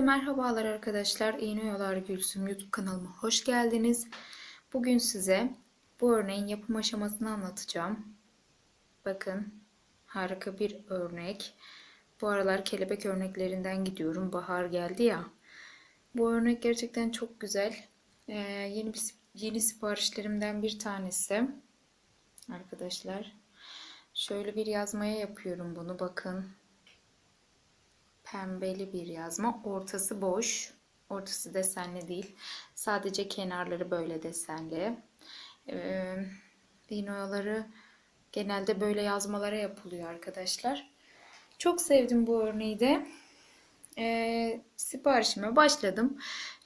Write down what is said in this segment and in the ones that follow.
Herkese merhabalar arkadaşlar. İğne Oyalar Gülsüm YouTube kanalıma hoş geldiniz. Bugün size bu örneğin yapım aşamasını anlatacağım. Bakın harika bir örnek. Bu aralar kelebek örneklerinden gidiyorum. Bahar geldi ya. Bu örnek gerçekten çok güzel. Ee, yeni bir, yeni siparişlerimden bir tanesi. Arkadaşlar. Şöyle bir yazmaya yapıyorum bunu. Bakın pembeli bir yazma. Ortası boş. Ortası desenli değil. Sadece kenarları böyle desenli. Ee, genelde böyle yazmalara yapılıyor arkadaşlar. Çok sevdim bu örneği de. Ee, siparişime başladım.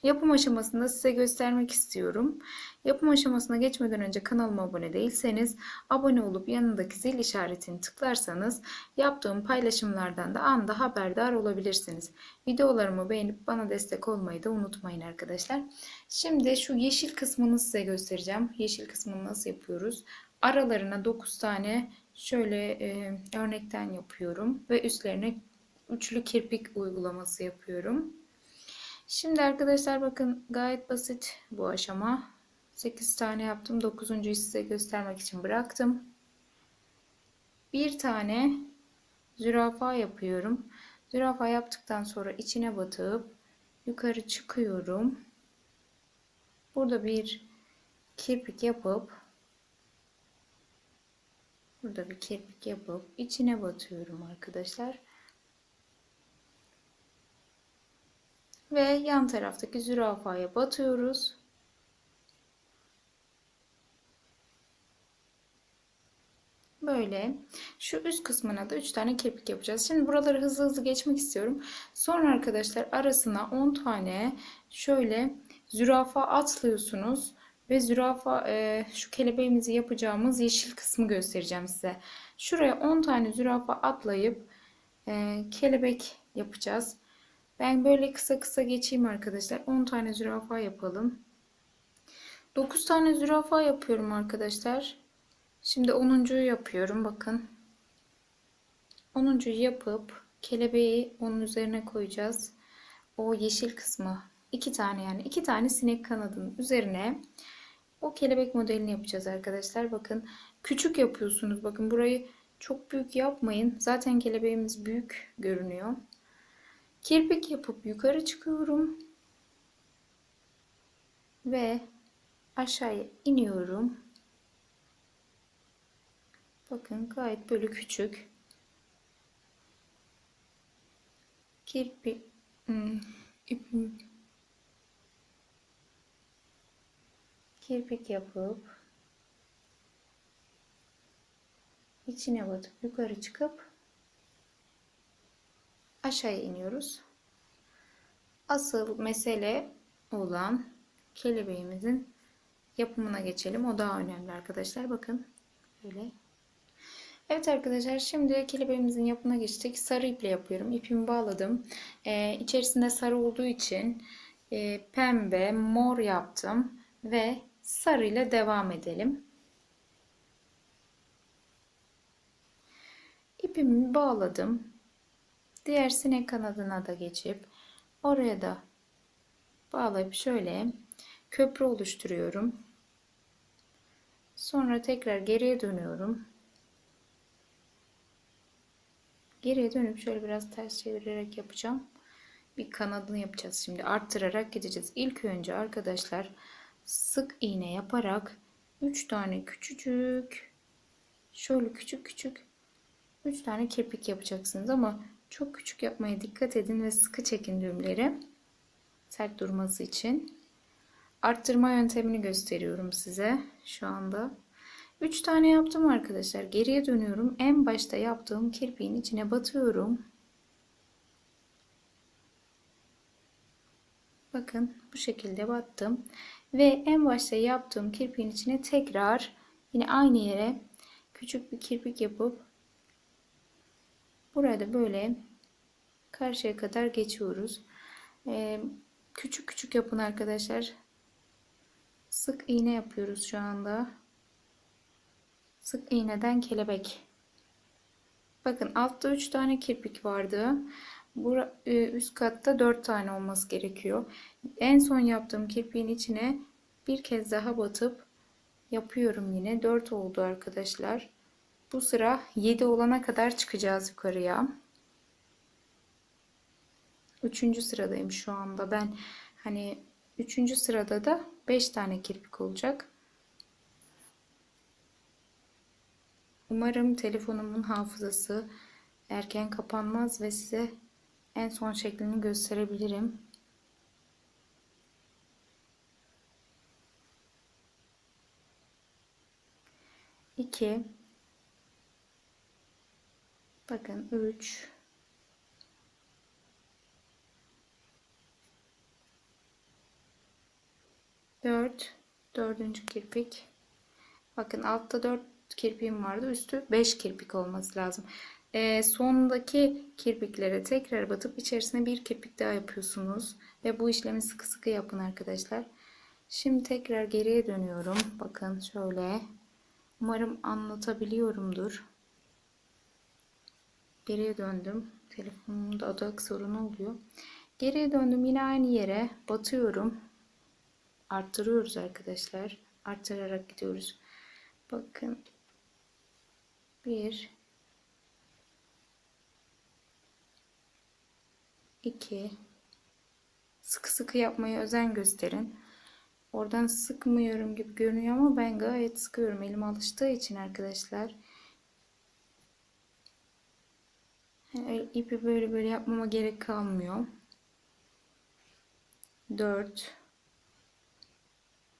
Yapım aşamasında size göstermek istiyorum. Yapım aşamasına geçmeden önce kanalıma abone değilseniz abone olup yanındaki zil işaretini tıklarsanız yaptığım paylaşımlardan da anda haberdar olabilirsiniz. Videolarımı beğenip bana destek olmayı da unutmayın arkadaşlar. Şimdi şu yeşil kısmını size göstereceğim. Yeşil kısmını nasıl yapıyoruz? Aralarına 9 tane şöyle e, örnekten yapıyorum ve üstlerine üçlü kirpik uygulaması yapıyorum. Şimdi arkadaşlar bakın gayet basit bu aşama. 8 tane yaptım. 9.'yu size göstermek için bıraktım. Bir tane zürafa yapıyorum. Zürafa yaptıktan sonra içine batıp yukarı çıkıyorum. Burada bir kirpik yapıp burada bir kirpik yapıp içine batıyorum arkadaşlar. Ve yan taraftaki zürafaya batıyoruz. Böyle. Şu üst kısmına da 3 tane kirpik yapacağız. Şimdi buraları hızlı hızlı geçmek istiyorum. Sonra arkadaşlar arasına 10 tane şöyle zürafa atlıyorsunuz. Ve zürafa e, şu kelebeğimizi yapacağımız yeşil kısmı göstereceğim size. Şuraya 10 tane zürafa atlayıp e, kelebek yapacağız. Ben böyle kısa kısa geçeyim arkadaşlar. 10 tane zürafa yapalım. 9 tane zürafa yapıyorum arkadaşlar. Şimdi 10.yu yapıyorum. Bakın. 10.yu yapıp kelebeği onun üzerine koyacağız. O yeşil kısmı. 2 tane yani 2 tane sinek kanadının üzerine o kelebek modelini yapacağız arkadaşlar. Bakın küçük yapıyorsunuz. Bakın burayı çok büyük yapmayın. Zaten kelebeğimiz büyük görünüyor. Kirpik yapıp yukarı çıkıyorum. Ve aşağıya iniyorum. Bakın gayet böyle küçük. Kirpik hmm, ipim kirpik yapıp içine batıp yukarı çıkıp aşağıya iniyoruz. Asıl mesele olan kelebeğimizin yapımına geçelim. O daha önemli arkadaşlar. Bakın böyle. Evet arkadaşlar şimdi kelebeğimizin yapımına geçtik. Sarı iple yapıyorum. İpimi bağladım. Ee, içerisinde sarı olduğu için e, pembe, mor yaptım. Ve sarı ile devam edelim. İpimi bağladım. Diğer sinek kanadına da geçip oraya da bağlayıp şöyle köprü oluşturuyorum. Sonra tekrar geriye dönüyorum. Geriye dönüp şöyle biraz ters çevirerek yapacağım. Bir kanadını yapacağız şimdi. Arttırarak gideceğiz. İlk önce arkadaşlar sık iğne yaparak 3 tane küçücük şöyle küçük küçük 3 tane kirpik yapacaksınız ama çok küçük yapmaya dikkat edin ve sıkı çekin düğümleri. Sert durması için. Arttırma yöntemini gösteriyorum size şu anda. 3 tane yaptım arkadaşlar. Geriye dönüyorum. En başta yaptığım kirpiğin içine batıyorum. Bakın bu şekilde battım. Ve en başta yaptığım kirpiğin içine tekrar yine aynı yere küçük bir kirpik yapıp Burada böyle karşıya kadar geçiyoruz. Ee, küçük küçük yapın arkadaşlar. Sık iğne yapıyoruz şu anda. Sık iğneden kelebek. Bakın altta 3 tane kirpik vardı. Bura, e, üst katta 4 tane olması gerekiyor. En son yaptığım kirpiğin içine bir kez daha batıp yapıyorum yine. 4 oldu arkadaşlar. Bu sıra 7 olana kadar çıkacağız yukarıya. Üçüncü sıradayım şu anda. Ben hani üçüncü sırada da 5 tane kirpik olacak. Umarım telefonumun hafızası erken kapanmaz ve size en son şeklini gösterebilirim. İki. Bakın üç. Dört. Dördüncü kirpik. Bakın altta dört kirpiğim vardı. Üstü beş kirpik olması lazım. Ee, sondaki kirpiklere tekrar batıp içerisine bir kirpik daha yapıyorsunuz. Ve bu işlemi sıkı sıkı yapın arkadaşlar. Şimdi tekrar geriye dönüyorum. Bakın şöyle. Umarım anlatabiliyorumdur. Geriye döndüm. Telefonumda odak sorunu oluyor. Geriye döndüm. Yine aynı yere batıyorum. Arttırıyoruz arkadaşlar. Arttırarak gidiyoruz. Bakın. Bir. 2 sıkı sıkı yapmaya özen gösterin. Oradan sıkmıyorum gibi görünüyor ama ben gayet sıkıyorum. Elim alıştığı için arkadaşlar. Yani ipi böyle böyle yapmama gerek kalmıyor. 4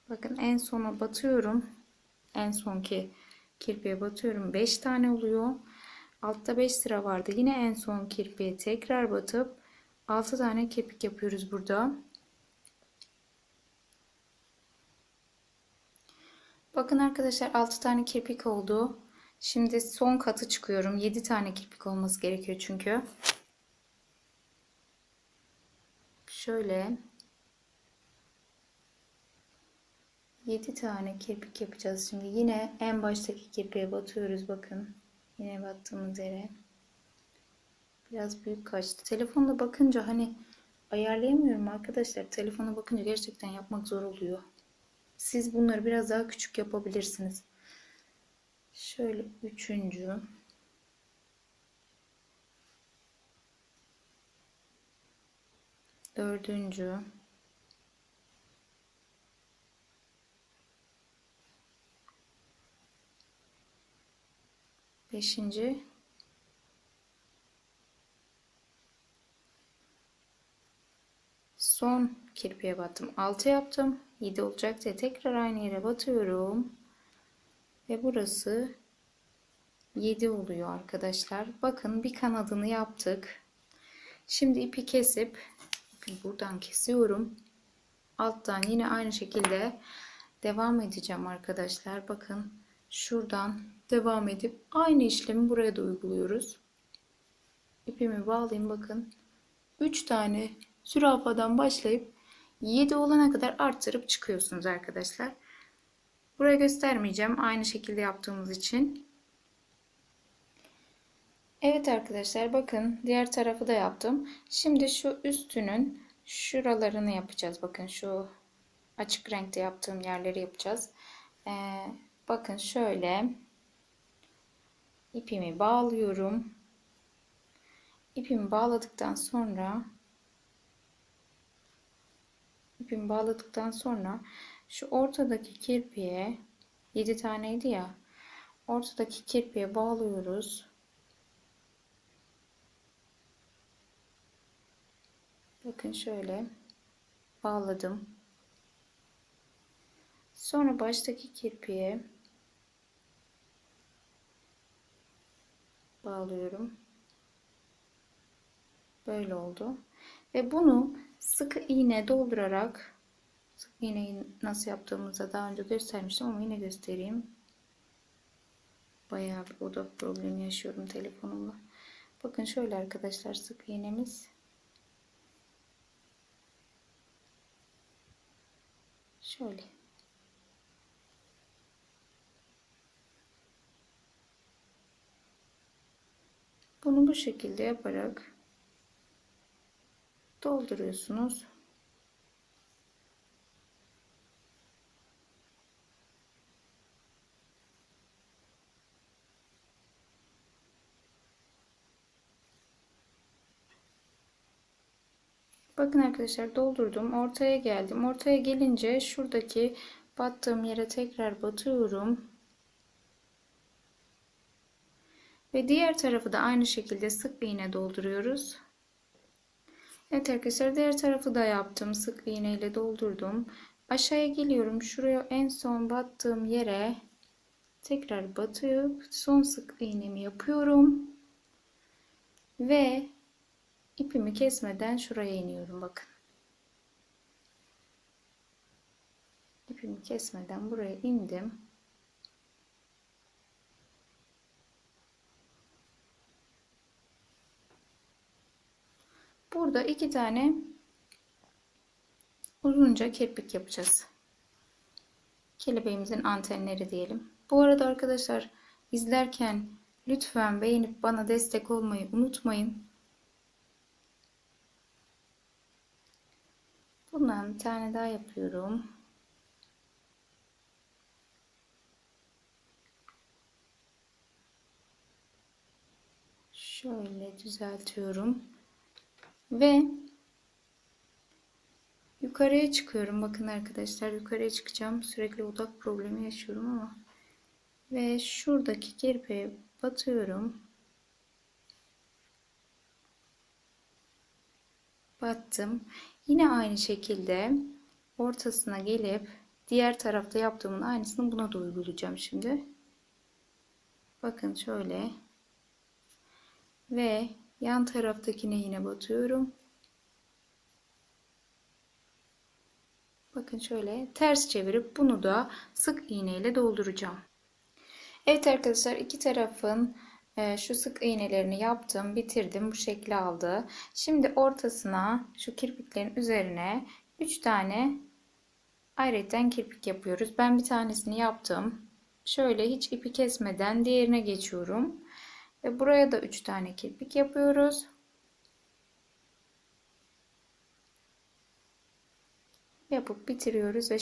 Bakın en sona batıyorum. En sonki kirpiğe batıyorum. 5 tane oluyor. Altta 5 sıra vardı. Yine en son kirpiğe tekrar batıp 6 tane kepik yapıyoruz burada. Bakın arkadaşlar 6 tane kirpik oldu. Şimdi son katı çıkıyorum. 7 tane kirpik olması gerekiyor çünkü. Şöyle 7 tane kirpik yapacağız şimdi. Yine en baştaki kirpiğe batıyoruz bakın. Yine battığımız yere. Biraz büyük kaçtı. Telefonda bakınca hani ayarlayamıyorum arkadaşlar. Telefona bakınca gerçekten yapmak zor oluyor. Siz bunları biraz daha küçük yapabilirsiniz. Şöyle üçüncü. Dördüncü. Beşinci. Son kirpiye battım. 6 yaptım. 7 olacak diye tekrar aynı yere batıyorum. Ve burası 7 oluyor arkadaşlar. Bakın bir kanadını yaptık. Şimdi ipi kesip buradan kesiyorum. Alttan yine aynı şekilde devam edeceğim arkadaşlar. Bakın şuradan devam edip aynı işlemi buraya da uyguluyoruz. İpimi bağlayayım bakın. 3 tane zürafadan başlayıp 7 olana kadar arttırıp çıkıyorsunuz arkadaşlar. Buraya göstermeyeceğim. Aynı şekilde yaptığımız için. Evet arkadaşlar bakın diğer tarafı da yaptım. Şimdi şu üstünün şuralarını yapacağız. Bakın şu açık renkte yaptığım yerleri yapacağız. Ee, bakın şöyle ipimi bağlıyorum. İpimi bağladıktan sonra ipimi bağladıktan sonra şu ortadaki kirpiğe 7 taneydi ya ortadaki kirpiğe bağlıyoruz. Bakın şöyle bağladım. Sonra baştaki kirpiğe bağlıyorum. Böyle oldu. Ve bunu sık iğne doldurarak sık iğneyi nasıl yaptığımızı daha önce göstermiştim ama yine göstereyim. Bayağı bir odak problemi yaşıyorum telefonumla. Bakın şöyle arkadaşlar sık iğnemiz. Şöyle. Bunu bu şekilde yaparak dolduruyorsunuz. Bakın arkadaşlar doldurdum. Ortaya geldim. Ortaya gelince şuradaki battığım yere tekrar batıyorum. Ve diğer tarafı da aynı şekilde sık iğne dolduruyoruz. Evet arkadaşlar diğer tarafı da yaptım. Sık iğne ile doldurdum. Aşağıya geliyorum. Şuraya en son battığım yere tekrar batıp son sık iğnemi yapıyorum. Ve ipimi kesmeden şuraya iniyorum bakın. İpimi kesmeden buraya indim. Burada iki tane uzunca kirpik yapacağız. Kelebeğimizin antenleri diyelim. Bu arada arkadaşlar izlerken lütfen beğenip bana destek olmayı unutmayın. Bundan bir tane daha yapıyorum. Şöyle düzeltiyorum. Ve yukarıya çıkıyorum. Bakın arkadaşlar yukarıya çıkacağım. Sürekli odak problemi yaşıyorum ama. Ve şuradaki kirpiğe batıyorum. Battım. Yine aynı şekilde ortasına gelip diğer tarafta yaptığımın aynısını buna da uygulayacağım şimdi. Bakın şöyle. Ve yan taraftakine yine batıyorum. Bakın şöyle ters çevirip bunu da sık iğne ile dolduracağım. Evet arkadaşlar iki tarafın e, şu sık iğnelerini yaptım, bitirdim. Bu şekli aldı. Şimdi ortasına şu kirpiklerin üzerine 3 tane ayrıca kirpik yapıyoruz. Ben bir tanesini yaptım. Şöyle hiç ipi kesmeden diğerine geçiyorum. Ve buraya da 3 tane kirpik yapıyoruz. Yapıp bitiriyoruz ve